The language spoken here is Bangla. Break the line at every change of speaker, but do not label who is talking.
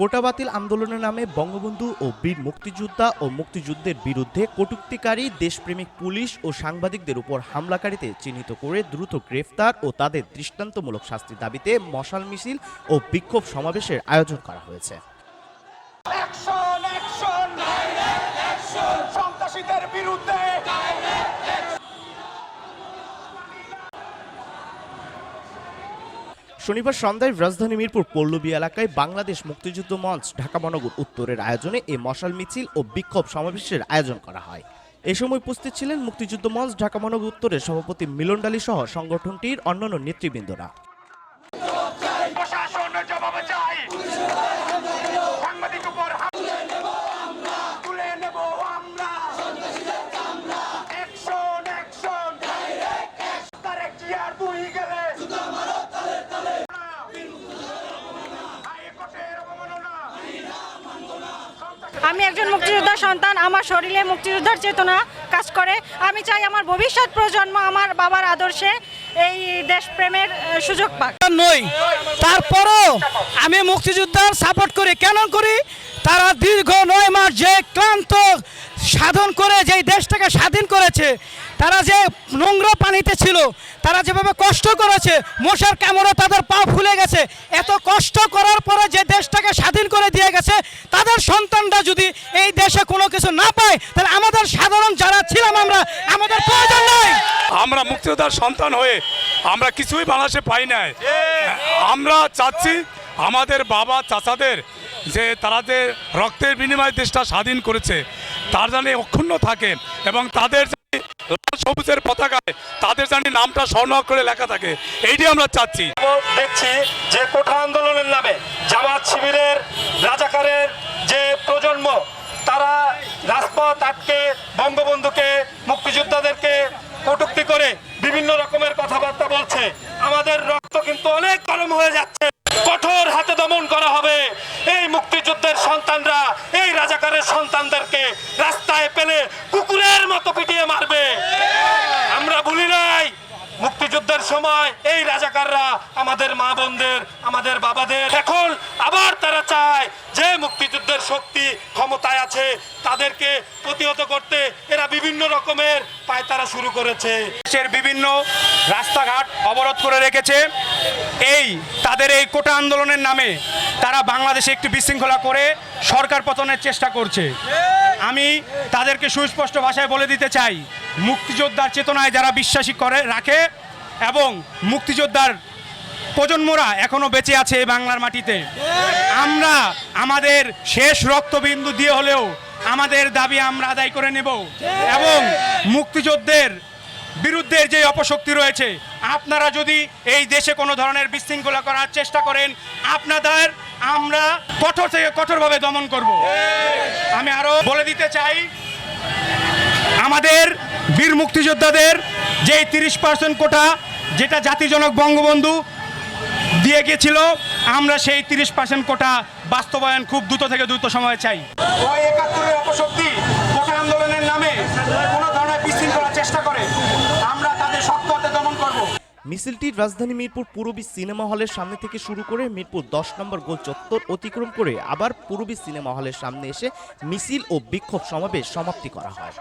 কোটা বাতিল আন্দোলনের নামে বঙ্গবন্ধু ও বীর মুক্তিযোদ্ধা ও মুক্তিযুদ্ধের বিরুদ্ধে কটূক্তিকারী, দেশপ্রেমিক পুলিশ ও সাংবাদিকদের উপর হামলাকারীতে চিহ্নিত করে দ্রুত গ্রেফতার ও তাদের দৃষ্টান্তমূলক শাস্তির দাবিতে মশাল মিছিল ও বিক্ষোভ সমাবেশের আয়োজন করা হয়েছে।
বিরুদ্ধে
শনিবার সন্ধ্যায় রাজধানী মিরপুর পল্লবী এলাকায় বাংলাদেশ মুক্তিযুদ্ধ মঞ্চ ঢাকা মহানগর উত্তরের আয়োজনে এই মশাল মিছিল ও বিক্ষোভ সমাবেশের আয়োজন করা হয়। এ সময় উপস্থিত ছিলেন মুক্তিযুদ্ধ মঞ্চ ঢাকা মহানগর উত্তরের সভাপতি মিলন ডালী সহ সংগঠনটির অন্যান্য নেতৃবৃন্দরা।
আমি একজন মুক্তিযোদ্ধার সন্তান, আমার শরীরে মুক্তিযোদ্ধার চেতনা কাজ করে। আমি চাই আমার ভবিষ্যৎ প্রজন্ম আমার বাবার আদর্শে এই দেশপ্রেমের সুযোগ পাক।
নই। তারপরও আমি মুক্তিযোদ্ধার সাপোর্ট করি। কেন করি? তারা দীর্ঘ নয় মাস যে ক্লান্ত সাধন করে যেই দেশটাকে স্বাধীন করেছে তারা যে নোংরা পানিতে ছিল তারা যেভাবে কষ্ট করেছে মশার কামড়ে তাদের পা ফুলে গেছে এত কষ্ট করার পরে যে দেশটাকে স্বাধীন করে দিয়ে গেছে তাদের সন্তানরা যদি এই দেশে কোনো কিছু না পায় তাহলে আমাদের সাধারণ যারা ছিলাম আমরা আমাদের প্রয়োজন নয়
আমরা মুক্তিযোদ্ধার সন্তান হয়ে আমরা কিছুই বাংলাদেশে পাই নাই। আমরা চাচ্ছি আমাদের বাবা চাচাদের যে তারা যে রক্তের বিনিময়ে দেশটা স্বাধীন করেছে, তার জানি অক্ষুণ্ণ থাকে এবং তাদের লাল সবুজের পতাকায় তাদের জানি নামটা স্বর্ণ করে লেখা থাকে এইটি আমরা চাচ্ছি।
দেখছি যে কোঠা আন্দোলনের নামে জামাত শিবিরের রাজাকারের যে প্রজন্ম, তারা রাজপথ আটকে, বঙ্গবন্ধুকে, মুক্তিযোদ্ধাদেরকে কটুক্তি করে বিভিন্ন রকমের কথাবার্তা বলছে। আমাদের রক্ত কিন্তু অনেক গরম হয়ে যাচ্ছে কঠোর হাতে দমন করা হবে এই মুক্তিযুদ্ধের সন্তানরা এই রাজাকারের সন্তানদেরকে রাস্তায় পেলে কুকুরের মতো পিটিয়ে মারবে। আমরা ভুলি নাই, মুক্তিযুদ্ধের সময় এই রাজাকাররা আমাদের মা বোনদের, আমাদের বাবাদের। এখন আবার তারা চায় যে মুক্তিযুদ্ধের শক্তি ক্ষমতায় আছে, তাদেরকে প্রতিহত করতে এরা বিভিন্ন রকমের পায়তারা শুরু করেছে।
দেশের বিভিন্ন রাস্তাঘাট অবরোধ করে রেখেছে। এই, তাদের এই কোটা আন্দোলনের নামে তারা বাংলাদেশে একটি বিশৃঙ্খলা করে সরকার পতনের চেষ্টা করছে। আমি তাদেরকে সুস্পষ্ট ভাষায় বলে দিতে চাই, মুক্তিযোদ্ধার চেতনায় যারা বিশ্বাসী করে, রাখে এবং মুক্তিযোদ্ধার প্রজন্মরা এখনও বেঁচে আছে এই বাংলার মাটিতে। আমরা আমাদের শেষ রক্তবিন্দু দিয়ে হলেও আমাদের দাবি আমরা আদায় করে নেব এবং মুক্তিযোদ্ধের বিরুদ্ধে যে অপশক্তি রয়েছে, আপনারা যদি এই দেশে কোনো ধরনের বিশৃঙ্খলা করার চেষ্টা করেন, আপনাদের আমরা কঠোর থেকে কঠোরভাবে দমন করব। আমি আরও বলে দিতে চাই, আমাদের বীর মুক্তিযোদ্ধাদের যে তিরিশ পার্সেন্ট কোটা যেটা জাতিজনক বঙ্গবন্ধু দিয়ে গিয়েছিল, আমরা সেই তিরিশ পার্সেন্ট কোটা বাস্তবায়ন খুব দ্রুত থেকে দ্রুত সময়ে চাই।
একাত্তরের অপশক্তি, কোটা আন্দোলনের নামে কোনো ধরনের বিশৃঙ্খলার চেষ্টা করে আমরা তাদের শক্ত হাতে দমন করব
মিছিলটি রাজধানী মিরপুর পূরবী সিনেমা হলের সামনে থেকে শুরু করে মিরপুর দশ নম্বর গোল চত্বর অতিক্রম করে আবার পূরবী সিনেমা হলের সামনে এসে মিছিল ও বিক্ষোভ সমাবেশ সমাপ্তি করা হয়।